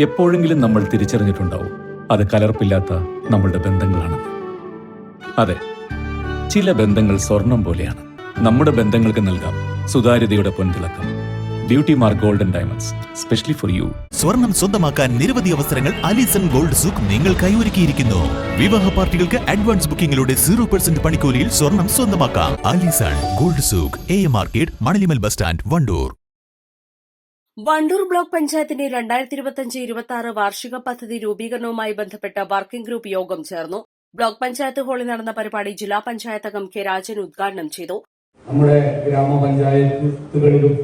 എപ്പോഴെങ്കിലും നമ്മൾ തിരിച്ചറിഞ്ഞിട്ടുണ്ടാവും. അത് കലർപ്പില്ലാത്ത നമ്മളുടെ ബന്ധങ്ങളാണ് അതെ ചില ബന്ധങ്ങൾ സ്വർണം പോലെയാണ്. നമ്മുടെ ബന്ധങ്ങൾക്ക് നൽകാം സുതാര്യതയുടെ പൊൻതിളക്കം. Beauty mark golden diamonds specially for you സ്വർണം സ്വന്തമാക്കാൻ നിരവധി അവസരങ്ങൾ അലിസൺ ഗോൾഡ് സൂക്ക് നിങ്ങൾ ഒരുക്കിയിരിക്കുന്നു. വിവാഹ പാർട്ടികൾക്ക് അഡ്വാൻസ് ബുക്കിംഗിലൂടെ സീറോ പെർസെന്റ് പണിക്കൂലിയിൽ സ്വർണം സ്വന്തമാക്കാം. Alison gold souk a market Manalimal bus stand Wandoor. Wandoor block പഞ്ചായത്തിന്റെ രണ്ടായിരത്തി ഇരുപത്തിയഞ്ച് ഇരുപത്തി ആറ് വാർഷിക പദ്ധതി രൂപീകരണവുമായി ബന്ധപ്പെട്ട വർക്കിംഗ് ഗ്രൂപ്പ് യോഗം ചേർന്നു. ബ്ലോക്ക് പഞ്ചായത്ത് ഹാളിൽ നടന്ന പരിപാടി ജില്ലാ പഞ്ചായത്ത് അംഗം കെ രാജൻ ഉദ്ഘാടനം ചെയ്തു. നമ്മുടെ ഗ്രാമപഞ്ചായത്തുകളിലും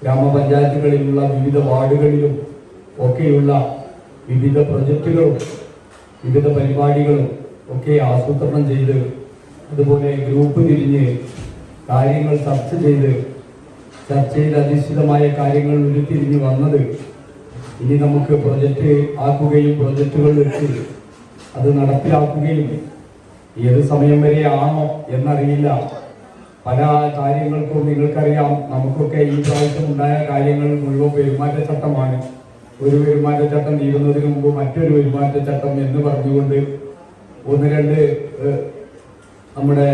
ഗ്രാമപഞ്ചായത്തുകളിലുള്ള വിവിധ വാർഡുകളിലും ഒക്കെയുള്ള വിവിധ പ്രൊജക്റ്റുകളും വിവിധ പരിപാടികളും ഒക്കെ ആസൂത്രണം ചെയ്ത് അതുപോലെ ഗ്രൂപ്പ് തിരിഞ്ഞ് കാര്യങ്ങൾ ചർച്ച ചെയ്ത് ചർച്ചയിൽ അധിഷ്ഠിതമായ കാര്യങ്ങൾ ഉരുത്തിരിഞ്ഞ് വന്നത് ഇനി നമുക്ക് പ്രൊജക്റ്റ് ആക്കുകയും പ്രൊജക്റ്റുകൾ വെച്ച് അത് നടപ്പിലാക്കുകയും ഏത് സമയം വരെ ആണോ എന്നറിയില്ല. പല കാര്യങ്ങൾക്കും നിങ്ങൾക്കറിയാം നമുക്കൊക്കെ ഈ പ്രാവശ്യം ഉണ്ടായ കാര്യങ്ങൾ മുഴുവൻ പെരുമാറ്റച്ചട്ടമാണ് ഒരു പെരുമാറ്റച്ചട്ടം തീരുന്നതിന് മുമ്പ് മറ്റൊരു പെരുമാറ്റച്ചട്ടം എന്ന് പറഞ്ഞുകൊണ്ട് ഒന്ന് രണ്ട് നമ്മുടെ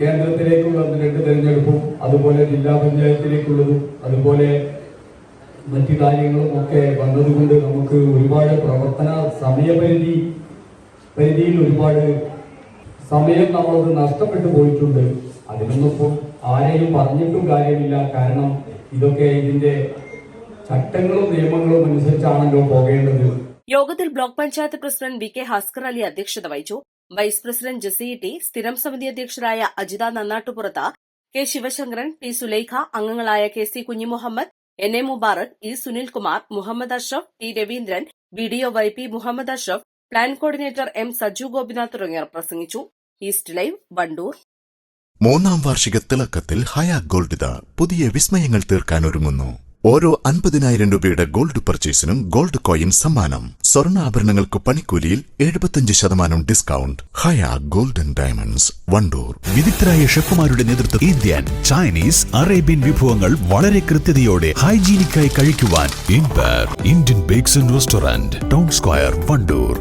കേന്ദ്രത്തിലേക്കുള്ള രണ്ട് തെരഞ്ഞെടുപ്പും അതുപോലെ ജില്ലാ പഞ്ചായത്തിലേക്കുള്ളതും അതുപോലെ മറ്റു കാര്യങ്ങളും ഒക്കെ വന്നതുകൊണ്ട് നമുക്ക് ഒരുപാട് പ്രവർത്തന സമയപരിധി പരിധിയിൽ ഒരുപാട് സമയം നമ്മളത് നഷ്ടപ്പെട്ടു പോയിട്ടുണ്ട്. അതിനൊന്നും ആരെയും പറഞ്ഞിട്ടും കാര്യമില്ല. കാരണം ഇതൊക്കെ ഇതിന്റെ ചട്ടങ്ങളും നിയമങ്ങളും അനുസരിച്ചാണല്ലോ പോകേണ്ടത്. യോഗത്തിൽ block panchayat president V K Haskar Ali അധ്യക്ഷത വഹിച്ചു. വൈസ് പ്രസിഡന്റ് ജസി ടി സ്ഥിരം സമിതി അധ്യക്ഷരായ അജിത നന്നാട്ടുപുറത്ത് കെ ശിവശങ്കരൻ പി സുലൈഖ അംഗങ്ങളായ K C Kunjimuhammed N A Mubarak E Sunilkumar Muhammed Ashraf T Raveendran B D O Y P Muhammed Ashraf plan coordinator M Saju Gopinath തുടങ്ങിയവർ പ്രസംഗിച്ചു. East live Wandoor. മൂന്നാം വാർഷിക തിളക്കത്തിൽ ഹയാ gold പുതിയ വിസ്മയങ്ങൾ തീർക്കാൻ ഒരുങ്ങുന്നു. ഓരോ അൻപതിനായിരം രൂപയുടെ ഗോൾഡ് പർച്ചേസിനും ഗോൾഡ് കോയിൻ സമ്മാനം. സ്വർണാഭരണങ്ങൾക്ക് പണിക്കൂലിയിൽ എഴുപത്തിയഞ്ച് ശതമാനം discount Haya golden diamonds Wandoor. വിദഗ്ധരായ ഷെഫുമാരുടെ നേതൃത്വം ഇന്ത്യൻ ചൈനീസ് അറേബ്യൻ വിഭവങ്ങൾ വളരെ കൃത്യതയോടെ ഹൈജീനിക്കായി കഴിക്കുവാൻ Indian bakes and restaurant town square Wandoor.